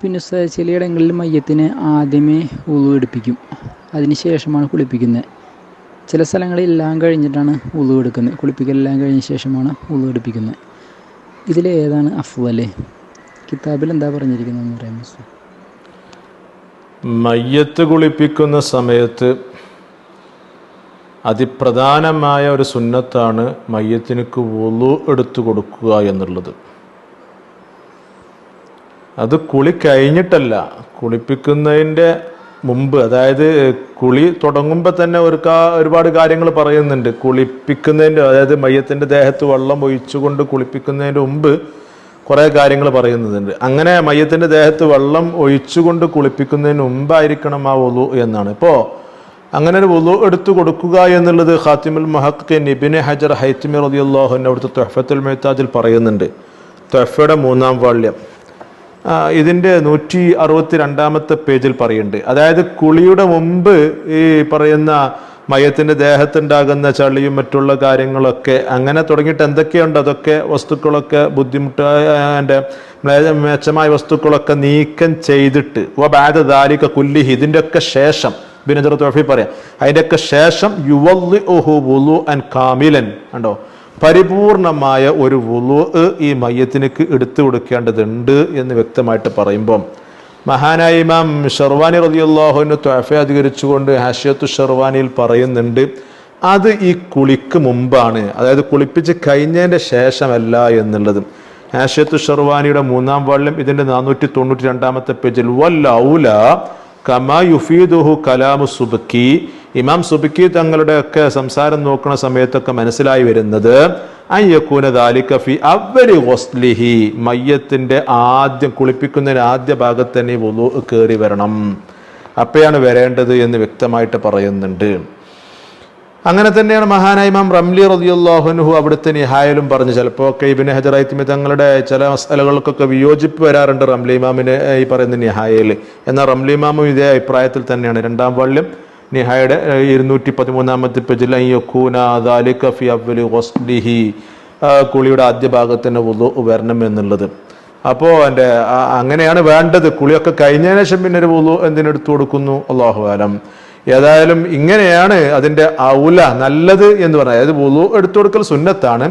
പിന്നെ ചിലയിടങ്ങളിൽ മയ്യത്തിനെ ആദ്യമേ ഉളു എടുപ്പിക്കും. അതിന് ശേഷമാണ് കുളിപ്പിക്കുന്നത്. ചില സ്ഥലങ്ങളിൽ എല്ലാം കഴിഞ്ഞിട്ടാണ് ഉളു എടുക്കുന്നത്. കുളിപ്പിക്കലെല്ലാം കഴിഞ്ഞ ശേഷമാണ് ഉളു എടുപ്പിക്കുന്നത്. ഇതിലേതാണ് അഫ്വൽ? കിതാബിൽ എന്താ പറഞ്ഞിരിക്കുന്നതെന്ന് പറയാം മയ്യത്ത് കുളിപ്പിക്കുന്ന സമയത്ത് അതിപ്രധാനമായ ഒരു സുന്നത്താണ് മയ്യത്തിനക്ക് വുളു എടുത്തു കൊടുക്കുക എന്നുള്ളത്. അത് കുളി കഴിഞ്ഞിട്ടല്ല. കുളിപ്പിക്കുന്നതിന്റെ മുമ്പ് അതായത് കുളി തുടങ്ങുമ്പോൾ തന്നെ ഒരു ഒരുപാട് കാര്യങ്ങൾ പറയുന്നുണ്ട്. കുളിപ്പിക്കുന്നതിന്റെ അതായത് മയ്യത്തിന്റെ ദേഹത്ത് വെള്ളം ഒഴിച്ചുകൊണ്ട് കുളിപ്പിക്കുന്നതിന്റെ മുമ്പ് കുറേ കാര്യങ്ങൾ പറയുന്നുണ്ട്. അങ്ങനെ മയ്യത്തിന്റെ ദേഹത്ത് വെള്ളം ഒഴിച്ചുകൊണ്ട് കുളിപ്പിക്കുന്നതിന് മുമ്പായിരിക്കണം ആ ഒലു എന്നാണ്. ഇപ്പോൾ അങ്ങനെ ഒരു ഒലു എടുത്തു കൊടുക്കുക എന്നുള്ളത് ഖാത്തിമുൽ മഹക്ക് നിബിന് ഹജർ ഹൈത്തിമി റളിയല്ലാഹു അവിടുത്തെ തൊഹഫത്തുൽ മെഹ്താജിൽ പറയുന്നുണ്ട്. തൊഹഫയുടെ മൂന്നാം വാള്യം. ആ, ഇതിന്റെ നൂറ്റി അറുപത്തി രണ്ടാമത്തെ പേജിൽ പറയുന്നുണ്ട്. അതായത് കുളിയുടെ മുമ്പ് ഈ പറയുന്ന മയത്തിന്റെ ദേഹത്തുണ്ടാകുന്ന ചളിയും മറ്റുള്ള കാര്യങ്ങളൊക്കെ അങ്ങനെ തുടങ്ങിയിട്ട് എന്തൊക്കെയുണ്ട്? അതൊക്കെ വസ്തുക്കളൊക്കെ ബുദ്ധിമുട്ടായ മെച്ചമായ വസ്തുക്കളൊക്കെ നീക്കം ചെയ്തിട്ട്. ഓ ബാധ ദാലിക കുല്ലിഹി. ഇതിന്റെ ഒക്കെ ശേഷം ബിനജർ തോഫി പറയാം. അതിന്റെയൊക്കെ ശേഷം യുവല്ലി ഓഹു വുലു ആൻഡ് കാമിലൻ. കണ്ടോ? പരിപൂർണമായ ഒരു വുളു ഈ മയ്യത്തിനക്ക് എടുത്തു കൊടുക്കേണ്ടതുണ്ട് എന്ന് വ്യക്തമായിട്ട് പറയുമ്പം മഹാനായ ഇമാം ഷെർവാനി റതിയുള്ളാഹുവിന് ത്വഫ അധികരിച്ചുകൊണ്ട് ഹാഷ്യത്തു ഷെർവാനിയിൽ പറയുന്നുണ്ട് അത് ഈ കുളിക്ക് മുമ്പാണ് അതായത് കുളിപ്പിച്ച് കഴിഞ്ഞതിന്റെ ശേഷമല്ല എന്നുള്ളത്. ഹാഷ്യത്തു ഷെർവാനിയുടെ മൂന്നാം വള്ളം ഇതിന്റെ നാനൂറ്റി തൊണ്ണൂറ്റി രണ്ടാമത്തെ പേജിൽ വല്ലൗല കമാ യുഫീദുഹു കലാമു സുബക്കി ഇമാം സുബക്കി തങ്ങളുടെ ഒക്കെ സംസാരം നോക്കുന്ന സമയത്തൊക്കെ മനസ്സിലായി വരുന്നത് ഫി അവരി വസ്ലിഹി. മയ്യത്തിന്റെ ആദ്യം കുളിപ്പിക്കുന്നതിന് ആദ്യ ഭാഗത്ത് തന്നെ കയറി വരണം. അപ്പോഴാണ് വരേണ്ടത് എന്ന് വ്യക്തമായിട്ട് പറയുന്നുണ്ട്. അങ്ങനെ തന്നെയാണ് മഹാനായ ഇമാം റംലി റളിയല്ലാഹുൻഹു അവിടുത്തെ നിഹായാലും പറഞ്ഞു. ചിലപ്പോൾ ഒക്കെ ഇബിന് ഹജറൈത്തിമി തങ്ങളുടെ ചില മസലകൾക്കൊക്കെ വിയോജിപ്പ് വരാറുണ്ട് റംലി ഇമാമിന് ഈ പറയുന്ന നിഹായയിൽ എന്നാൽ റംലി ഇമാമും ഇതേ അഭിപ്രായത്തിൽ തന്നെയാണ്. രണ്ടാം വള്ളിയും നിഹായുടെ ഇരുന്നൂറ്റി പതിമൂന്നാമത്തെ പേജിൽ വസ്ലിഹി കുളിയുടെ ആദ്യ ഭാഗത്തിന് വുളു വരണം എന്നുള്ളത്. അപ്പോൾ എന്റെ അങ്ങനെയാണ് വേണ്ടത്. കുളിയൊക്കെ കഴിഞ്ഞതിന് ശേഷം പിന്നെ ഒരു വുളു എന്തിനെടുത്തു കൊടുക്കുന്നു? അള്ളാഹു ആലം. ഏതായാലും ഇങ്ങനെയാണ് അതിന്റെ ഔല നല്ലത് എന്ന് പറഞ്ഞാൽ അതായത് വുളു എടുത്തു കൊടുക്കൽ സുന്നത്താണ്.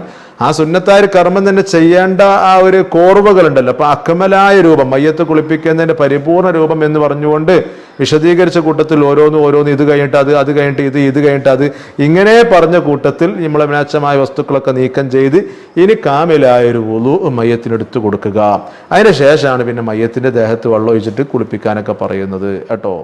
ആ സുന്നത്തായ കർമ്മം തന്നെ ചെയ്യേണ്ട ആ ഒരു കോർവകളുണ്ടല്ലോ. അപ്പൊ അക്കമലായ രൂപം മയ്യത്ത് കുളിപ്പിക്കുന്നതിന്റെ പരിപൂർണ രൂപം എന്ന് പറഞ്ഞുകൊണ്ട് വിശദീകരിച്ച കൂട്ടത്തിൽ ഓരോന്ന് ഓരോന്ന് ഇത് കഴിഞ്ഞിട്ട് അത് അത് കഴിഞ്ഞിട്ട് ഇത് ഇത് കഴിഞ്ഞിട്ട് അത് ഇങ്ങനെ പറഞ്ഞ കൂട്ടത്തിൽ നമ്മളെ വിനാശമായ വസ്തുക്കളൊക്കെ നീക്കം ചെയ്ത് ഇനി കാമിലായ ഒരു വുളു മയ്യത്തിനെടുത്ത് കൊടുക്കുക. അതിന് ശേഷമാണ് പിന്നെ മയ്യത്തിന്റെ ദേഹത്ത് വെള്ളം ഒഴിച്ചിട്ട് കുളിപ്പിക്കാനൊക്കെ പറയുന്നത്. കേട്ടോ?